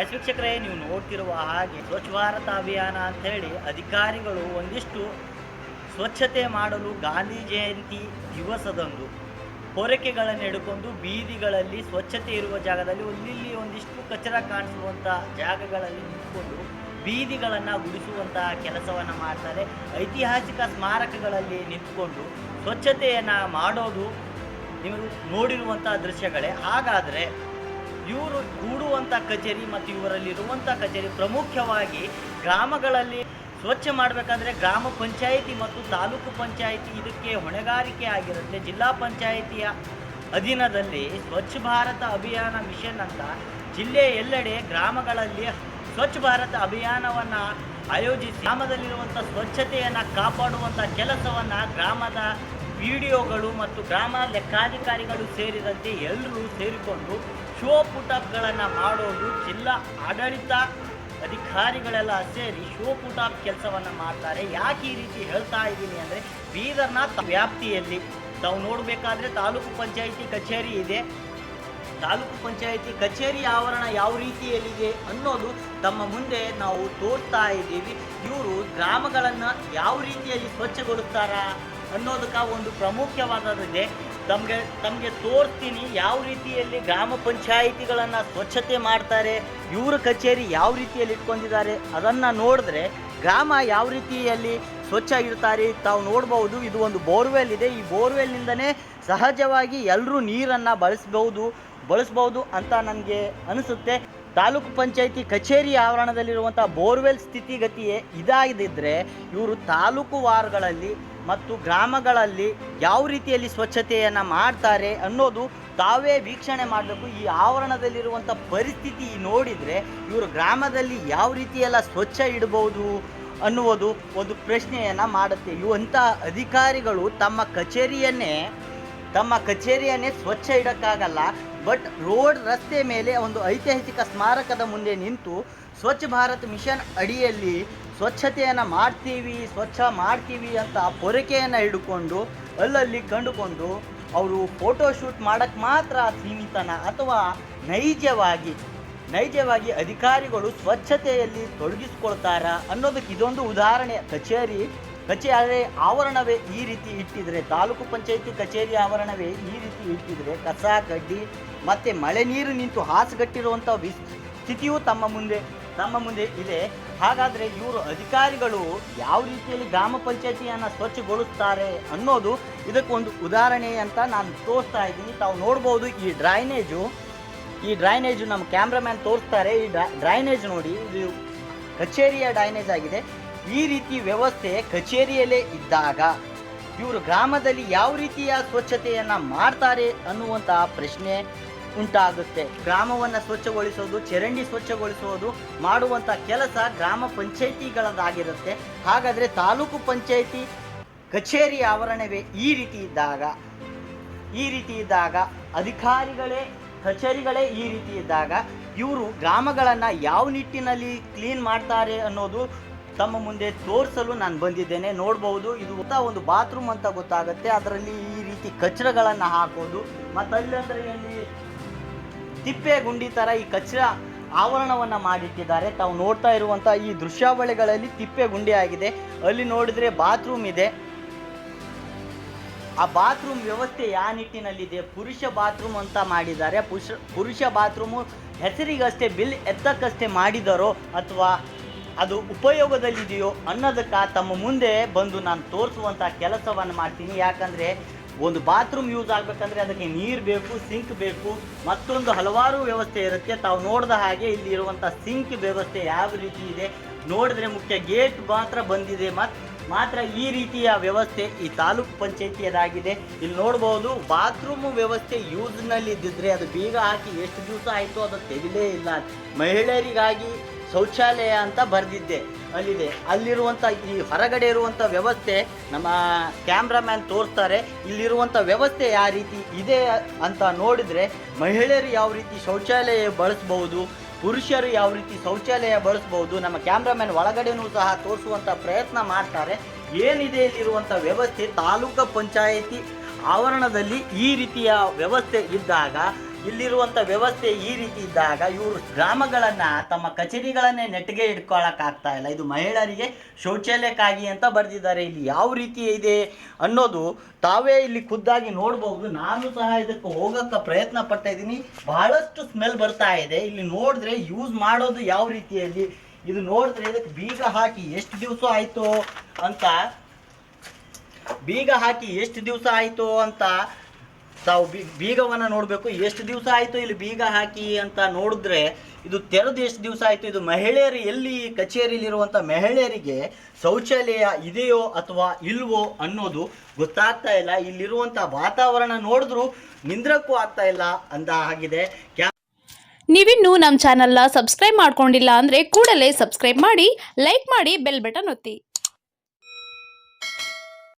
S ವೀಕ್ಷಕರೇ, ನೀವು ನೋಡ್ತಿರುವ ಹಾಗೆ ಸ್ವಚ್ಛ ಭಾರತ ಅಭಿಯಾನ ಅಂತ ಹೇಳಿ ಅಧಿಕಾರಿಗಳು ಒಂದಿಷ್ಟು ಸ್ವಚ್ಛತೆ ಮಾಡಲು ಗಾಂಧಿ ಜಯಂತಿ ದಿವಸದಂದು ಪೊರಕೆಗಳನ್ನು ಹಿಡ್ಕೊಂಡು ಬೀದಿಗಳಲ್ಲಿ ಸ್ವಚ್ಛತೆ ಇರುವ ಜಾಗದಲ್ಲಿ ಒಂದಿಲ್ಲಿ ಒಂದಿಷ್ಟು ಕಚರ ಕಾಣಿಸುವಂಥ ಜಾಗಗಳಲ್ಲಿ ನಿಂತ್ಕೊಂಡು ಬೀದಿಗಳನ್ನು ಗುಡಿಸುವಂತಹ ಕೆಲಸವನ್ನು ಮಾಡ್ತಾರೆ. ಐತಿಹಾಸಿಕ ಸ್ಮಾರಕಗಳಲ್ಲಿ ನಿಂತ್ಕೊಂಡು ಸ್ವಚ್ಛತೆಯನ್ನು ಮಾಡೋದು ನೀವು ನೋಡಿರುವಂಥ ದೃಶ್ಯಗಳೇ. ಹಾಗಾದರೆ ಇವರು ಕೂಡುವಂಥ ಕಚೇರಿ ಮತ್ತು ಇವರಲ್ಲಿರುವಂಥ ಕಚೇರಿ ಪ್ರಮುಖವಾಗಿ ಗ್ರಾಮಗಳಲ್ಲಿ ಸ್ವಚ್ಛ ಮಾಡಬೇಕಂದ್ರೆ ಗ್ರಾಮ ಪಂಚಾಯಿತಿ ಮತ್ತು ತಾಲೂಕು ಪಂಚಾಯಿತಿ ಇದಕ್ಕೆ ಹೊಣೆಗಾರಿಕೆ ಆಗಿರುತ್ತೆ. ಜಿಲ್ಲಾ ಪಂಚಾಯಿತಿಯ ಅಧೀನದಲ್ಲಿ ಸ್ವಚ್ಛ ಭಾರತ ಅಭಿಯಾನ ಮಿಷನ್ ಅಂತ ಜಿಲ್ಲೆಯ ಎಲ್ಲೆಡೆ ಗ್ರಾಮಗಳಲ್ಲಿ ಸ್ವಚ್ಛ ಭಾರತ ಅಭಿಯಾನವನ್ನು ಆಯೋಜಿಸಿ ಗ್ರಾಮದಲ್ಲಿರುವಂಥ ಸ್ವಚ್ಛತೆಯನ್ನು ಕಾಪಾಡುವಂಥ ಕೆಲಸವನ್ನು ಗ್ರಾಮದ ಒಗಳು ಮತ್ತು ಗ್ರಾಮ ಲೆಕ್ಕಾಧಿಕಾರಿಗಳು ಸೇರಿದಂತೆ ಎಲ್ಲರೂ ಸೇರಿಕೊಂಡು ಶೋ ಪುಟಪ್ಗಳನ್ನು ಮಾಡೋದು ಜಿಲ್ಲಾ ಆಡಳಿತ ಅಧಿಕಾರಿಗಳೆಲ್ಲ ಸೇರಿ ಶೋ ಪುಟಾಪ್ ಕೆಲಸವನ್ನು ಮಾಡ್ತಾರೆ. ಯಾಕೆ ಈ ರೀತಿ ಹೇಳ್ತಾ ಇದ್ದೀನಿ ಅಂದರೆ ಬೀದರ್ನ ವ್ಯಾಪ್ತಿಯಲ್ಲಿ ತಾವು ನೋಡಬೇಕಾದ್ರೆ ತಾಲೂಕು ಪಂಚಾಯಿತಿ ಕಚೇರಿ ಇದೆ. ತಾಲೂಕು ಪಂಚಾಯಿತಿ ಕಚೇರಿ ಆವರಣ ಯಾವ ರೀತಿಯಲ್ಲಿದೆ ಅನ್ನೋದು ತಮ್ಮ ಮುಂದೆ ನಾವು ತೋರ್ತಾ ಇದ್ದೀವಿ. ಇವರು ಗ್ರಾಮಗಳನ್ನು ಯಾವ ರೀತಿಯಲ್ಲಿ ಸ್ವಚ್ಛಗೊಳಿಸ್ತಾರಾ? ಅನ್ನೋದಕ್ಕೆ ಒಂದು ಪ್ರಮುಖವಾದದಿದೆ ತಮಗೆ ತಮಗೆ ತೋರ್ತೀನಿ ಯಾವ ರೀತಿಯಲ್ಲಿ ಗ್ರಾಮ ಪಂಚಾಯಿತಿಗಳನ್ನು ಸ್ವಚ್ಛತೆ ಮಾಡ್ತಾರೆ, ಇವರ ಕಚೇರಿ ಯಾವ ರೀತಿಯಲ್ಲಿ ಇಟ್ಕೊಂಡಿದ್ದಾರೆ ಅದನ್ನು ನೋಡಿದ್ರೆ ಗ್ರಾಮ ಯಾವ ರೀತಿಯಲ್ಲಿ ಸ್ವಚ್ಛ ಇರ್ತಾರೆ ತಾವು ನೋಡ್ಬೋದು. ಇದು ಒಂದು ಬೋರ್ವೆಲ್ ಇದೆ. ಈ ಬೋರ್ವೆಲ್ನಿಂದನೇ ಸಹಜವಾಗಿ ಎಲ್ಲರೂ ನೀರನ್ನು ಬಳಸ್ಬೋದು ಬಳಸ್ಬೋದು ಅಂತ ನನಗೆ ಅನಿಸುತ್ತೆ. ತಾಲೂಕು ಪಂಚಾಯಿತಿ ಕಚೇರಿ ಆವರಣದಲ್ಲಿರುವಂಥ ಬೋರ್ವೆಲ್ ಸ್ಥಿತಿಗತಿಯೇ ಇದಾಗಿದ್ದರೆ ಇವರು ತಾಲೂಕು ವಾರ್ಗಳಲ್ಲಿ ಮತ್ತು ಗ್ರಾಮಗಳಲ್ಲಿ ಯಾವ ರೀತಿಯಲ್ಲಿ ಸ್ವಚ್ಛತೆಯನ್ನು ಮಾಡ್ತಾರೆ ಅನ್ನೋದು ತಾವೇ ವೀಕ್ಷಣೆ ಮಾಡಬೇಕು. ಈ ಆವರಣದಲ್ಲಿರುವಂಥ ಪರಿಸ್ಥಿತಿ ನೋಡಿದರೆ ಇವರು ಗ್ರಾಮದಲ್ಲಿ ಯಾವ ರೀತಿಯೆಲ್ಲ ಸ್ವಚ್ಛ ಇಡಬಹುದು ಅನ್ನುವುದು ಒಂದು ಪ್ರಶ್ನೆಯನ್ನು ಮಾಡುತ್ತೆ. ಇವಂಥ ಅಧಿಕಾರಿಗಳು ತಮ್ಮ ಕಚೇರಿಯನ್ನೇ ತಮ್ಮ ಕಚೇರಿಯನ್ನೇ ಸ್ವಚ್ಛ ಇಡೋಕ್ಕಾಗಲ್ಲ. ಬಟ್ ರೋಡ್ ರಸ್ತೆ ಮೇಲೆ ಒಂದು ಐತಿಹಾಸಿಕ ಸ್ಮಾರಕದ ಮುಂದೆ ನಿಂತು ಸ್ವಚ್ಛ ಭಾರತ್ ಮಿಷನ್ ಅಡಿಯಲ್ಲಿ ಸ್ವಚ್ಛತೆಯನ್ನು ಮಾಡ್ತೀವಿ, ಸ್ವಚ್ಛ ಮಾಡ್ತೀವಿ ಅಂತ ಪೊರಕೆಯನ್ನು ಹಿಡ್ಕೊಂಡು ಅಲ್ಲಲ್ಲಿ ಕಂಡುಕೊಂಡು ಅವರು ಫೋಟೋಶೂಟ್ ಮಾಡೋಕ್ಕೆ ಮಾತ್ರ ಸೀಮಿತನ ಅಥವಾ ನೈಜವಾಗಿ ನೈಜವಾಗಿ ಅಧಿಕಾರಿಗಳು ಸ್ವಚ್ಛತೆಯಲ್ಲಿ ತೊಡಗಿಸ್ಕೊಳ್ತಾರ ಅನ್ನೋದಕ್ಕೆ ಇದೊಂದು ಉದಾಹರಣೆ. ಕಚೇರಿ ಕಚೇರಿ ಆವರಣವೇ ಈ ರೀತಿ ಇಟ್ಟಿದ್ರೆ, ತಾಲೂಕು ಪಂಚಾಯಿತಿ ಕಚೇರಿ ಆವರಣವೇ ಈ ರೀತಿ ಇಟ್ಟಿದ್ರೆ, ಕಸ, ಕಡ್ಡಿ ಮತ್ತೆ ಮಳೆ ನೀರು ನಿಂತು ಹಾಸುಗಟ್ಟಿರುವಂಥ ವಿಸ್, ಸ್ಥಿತಿಯೂ ತಮ್ಮ ಮುಂದೆ ತಮ್ಮ ಮುಂದೆ ಇದೆ. ಹಾಗಾದರೆ ಇವರು ಅಧಿಕಾರಿಗಳು ಯಾವ ರೀತಿಯಲ್ಲಿ ಗ್ರಾಮ ಪಂಚಾಯಿತಿಯನ್ನು ಸ್ವಚ್ಛಗೊಳಿಸ್ತಾರೆ ಅನ್ನೋದು ಇದಕ್ಕೊಂದು ಉದಾಹರಣೆ ಅಂತ ನಾನು ತೋರಿಸ್ತಾ ಇದ್ದೀನಿ. ತಾವು ನೋಡ್ಬೋದು ಈ ಡ್ರೈನೇಜು ಈ ಡ್ರೈನೇಜು ನಮ್ಮ ಕ್ಯಾಮ್ರಾಮ್ಯಾನ್ ತೋರಿಸ್ತಾರೆ. ಈ ಡ್ರೈನೇಜ್ ನೋಡಿ, ಇದು ಕಚೇರಿಯ ಡ್ರೈನೇಜ್ ಆಗಿದೆ. ಈ ರೀತಿ ವ್ಯವಸ್ಥೆ ಕಚೇರಿಯಲ್ಲೇ ಇದ್ದಾಗ ಇವರು ಗ್ರಾಮದಲ್ಲಿ ಯಾವ ರೀತಿಯ ಸ್ವಚ್ಛತೆಯನ್ನು ಮಾಡ್ತಾರೆ ಅನ್ನುವಂತಹ ಪ್ರಶ್ನೆ ಉಂಟಾಗುತ್ತೆ. ಗ್ರಾಮವನ್ನು ಸ್ವಚ್ಛಗೊಳಿಸೋದು, ಚರಂಡಿ ಸ್ವಚ್ಛಗೊಳಿಸೋದು ಮಾಡುವಂಥ ಕೆಲಸ ಗ್ರಾಮ ಪಂಚಾಯಿತಿಗಳದ್ದಾಗಿರುತ್ತೆ. ಹಾಗಾದರೆ ತಾಲೂಕು ಪಂಚಾಯಿತಿ ಕಚೇರಿ ಆವರಣವೇ ಈ ರೀತಿ ಇದ್ದಾಗ, ಈ ರೀತಿ ಇದ್ದಾಗ, ಅಧಿಕಾರಿಗಳೇ, ಕಚೇರಿಗಳೇ ಈ ರೀತಿ ಇದ್ದಾಗ ಇವರು ಗ್ರಾಮಗಳನ್ನು ಯಾವ ನಿಟ್ಟಿನಲ್ಲಿ ಕ್ಲೀನ್ ಮಾಡ್ತಾರೆ ಅನ್ನೋದು ತಮ್ಮ ಮುಂದೆ ತೋರಿಸಲು ನಾನು ಬಂದಿದ್ದೇನೆ. ನೋಡಬಹುದು ಇದು ಒಂದು ಬಾತ್ರೂಮ್ ಅಂತ ಗೊತ್ತಾಗುತ್ತೆ. ಅದರಲ್ಲಿ ಈ ರೀತಿ ಕಚ್ರಗಳನ್ನು ಹಾಕೋದು. ಮತ್ತು ಅಲ್ಲಂದ್ರೆ ಇಲ್ಲಿ ತಿಪ್ಪೆ ಗುಂಡಿ ಥರ ಈ ಕಚ್ರ ಆವರಣವನ್ನು ಮಾಡಿಟ್ಟಿದ್ದಾರೆ. ತಾವು ನೋಡ್ತಾ ಇರುವಂಥ ಈ ದೃಶ್ಯಾವಳಿಗಳಲ್ಲಿ ತಿಪ್ಪೆ ಗುಂಡಿ ಆಗಿದೆ. ಅಲ್ಲಿ ನೋಡಿದರೆ ಬಾತ್ರೂಮ್ ಇದೆ. ಆ ಬಾತ್ರೂಮ್ ವ್ಯವಸ್ಥೆ ಯಾವ ನಿಟ್ಟಿನಲ್ಲಿದೆ? ಪುರುಷ ಬಾತ್ರೂಮ್ ಅಂತ ಮಾಡಿದ್ದಾರೆ. ಪುರುಷ ಪುರುಷ ಬಾತ್ರೂಮು ಹೆಸರಿಗಷ್ಟೇ, ಬಿಲ್ ಎತ್ತಕ್ಕಷ್ಟೇ ಮಾಡಿದಾರೋ ಅಥವಾ ಅದು ಉಪಯೋಗದಲ್ಲಿದೆಯೋ ಅನ್ನೋದಕ್ಕೆ ತಮ್ಮ ಮುಂದೆ ಬಂದು ನಾನು ತೋರಿಸುವಂಥ ಕೆಲಸವನ್ನು ಮಾಡ್ತೀನಿ. ಯಾಕಂದರೆ ಒಂದು ಬಾತ್ರೂಮ್ ಯೂಸ್ ಆಗಬೇಕಂದ್ರೆ ಅದಕ್ಕೆ ನೀರು ಬೇಕು, ಸಿಂಕ್ ಬೇಕು, ಮತ್ತೊಂದು ಹಲವಾರು ವ್ಯವಸ್ಥೆ ಇರುತ್ತೆ. ತಾವು ನೋಡಿದ ಹಾಗೆ ಇಲ್ಲಿ ಇರುವಂಥ ಸಿಂಕ್ ವ್ಯವಸ್ಥೆ ಯಾವ ರೀತಿ ಇದೆ ನೋಡಿದ್ರೆ ಮುಖ್ಯ ಗೇಟ್ ಮಾತ್ರ ಬಂದಿದೆ. ಮತ್ತು ಮಾತ್ರ ಈ ರೀತಿಯ ವ್ಯವಸ್ಥೆ ಈ ತಾಲೂಕು ಪಂಚಾಯತಿಯದಾಗಿದೆ. ಇಲ್ಲಿ ನೋಡ್ಬೋದು ಬಾತ್ರೂಮ್ ವ್ಯವಸ್ಥೆ ಯೂಸ್ನಲ್ಲಿ ಇದ್ದಿದ್ರೆ ಅದು ಬೀಗ ಹಾಕಿ ಎಷ್ಟು ದಿವಸ ಆಯಿತು ಅದು ತೆಗಿಲೇ ಇಲ್ಲ. ಮಹಿಳೆಯರಿಗಾಗಿ ಶೌಚಾಲಯ ಅಂತ ಬರೆದಿದ್ದೆ. ಅಲ್ಲಿದೆ. ಅಲ್ಲಿರುವಂಥ ಈ ಹೊರಗಡೆ ಇರುವಂಥ ವ್ಯವಸ್ಥೆ ನಮ್ಮ ಕ್ಯಾಮ್ರಾಮ್ಯಾನ್ ತೋರಿಸ್ತಾರೆ. ಇಲ್ಲಿರುವಂಥ ವ್ಯವಸ್ಥೆ ಯಾವ ರೀತಿ ಇದೆ ಅಂತ ನೋಡಿದರೆ ಮಹಿಳೆಯರು ಯಾವ ರೀತಿ ಶೌಚಾಲಯ ಬಳಸ್ಬೋದು ಪುರುಷರು ಯಾವ ರೀತಿ ಶೌಚಾಲಯ ಬಳಸ್ಬೋದು ನಮ್ಮ ಕ್ಯಾಮ್ರಾಮ್ಯಾನ್ ಒಳಗಡೆನೂ ಸಹ ತೋರಿಸುವಂಥ ಪ್ರಯತ್ನ ಮಾಡ್ತಾರೆ. ಏನಿದೆ ಇಲ್ಲಿರುವಂಥ ವ್ಯವಸ್ಥೆ ತಾಲೂಕು ಪಂಚಾಯಿತಿ ಆವರಣದಲ್ಲಿ ಈ ರೀತಿಯ ವ್ಯವಸ್ಥೆ ಇದ್ದಾಗ ಇಲ್ಲಿರುವಂಥ ವ್ಯವಸ್ಥೆ ಈ ರೀತಿ ಇದ್ದಾಗ ಇವರು ಗ್ರಾಮಗಳನ್ನು ತಮ್ಮ ಕಚೇರಿಗಳನ್ನೇ ನೆಟ್ಟಿಗೆ ಇಟ್ಕೊಳ್ಳೋಕ್ಕಾಗ್ತಾ ಇಲ್ಲ. ಇದು ಮಹಿಳೆಯರಿಗೆ ಶೌಚಾಲಯಕ್ಕಾಗಿ ಅಂತ ಬರೆದಿದ್ದಾರೆ. ಇಲ್ಲಿ ಯಾವ ರೀತಿ ಇದೆ ಅನ್ನೋದು ತಾವೇ ಇಲ್ಲಿ ಖುದ್ದಾಗಿ ನೋಡ್ಬೋದು. ನಾನು ಸಹ ಇದಕ್ಕೆ ಹೋಗೋಕ್ಕೆ ಪ್ರಯತ್ನ ಪಡ್ತಾ ಇದ್ದೀನಿ. ಬಹಳಷ್ಟು ಸ್ಮೆಲ್ ಬರ್ತಾ ಇದೆ. ಇಲ್ಲಿ ನೋಡಿದ್ರೆ ಯೂಸ್ ಮಾಡೋದು ಯಾವ ರೀತಿಯಲ್ಲಿ? ಇದು ನೋಡಿದ್ರೆ ಇದಕ್ಕೆ ಬೀಗ ಹಾಕಿ ಎಷ್ಟು ದಿವಸ ಆಯಿತು ಅಂತ, ಬೀಗ ಹಾಕಿ ಎಷ್ಟು ದಿವಸ ಆಯಿತು ಅಂತ ತಾವು ಬೀಗವನ್ನು ನೋಡಬೇಕು. ಎಷ್ಟು ದಿವಸ ಆಯಿತು ಇಲ್ಲಿ ಬೀಗ ಹಾಕಿ ಅಂತ ನೋಡಿದ್ರೆ, ಇದು ತೆರೆದು ಎಷ್ಟು ದಿವಸ ಆಯಿತು? ಇದು ಮಹಿಳೆಯರು ಎಲ್ಲಿ ಕಚೇರಿಯಲ್ಲಿರುವಂಥ ಮಹಿಳೆಯರಿಗೆ ಶೌಚಾಲಯ ಇದೆಯೋ ಅಥವಾ ಇಲ್ವೋ ಅನ್ನೋದು ಗೊತ್ತಾಗ್ತಾ ಇಲ್ಲ. ಇಲ್ಲಿರುವಂಥ ವಾತಾವರಣ ನೋಡಿದ್ರೂ ನಿಂದ್ರಕ್ಕೂ ಆಗ್ತಾ ಇಲ್ಲ ಅಂತ ಆಗಿದೆ ಕ್ಯಾ ನೀವಿನ್ನೂ ನಮ್ಮ ಚಾನಲ್ನ ಸಬ್ಸ್ಕ್ರೈಬ್ ಮಾಡ್ಕೊಂಡಿಲ್ಲ ಅಂದರೆ ಕೂಡಲೇ ಸಬ್ಸ್ಕ್ರೈಬ್ ಮಾಡಿ, ಲೈಕ್ ಮಾಡಿ, ಬೆಲ್ ಬಟನ್ ಒತ್ತಿ.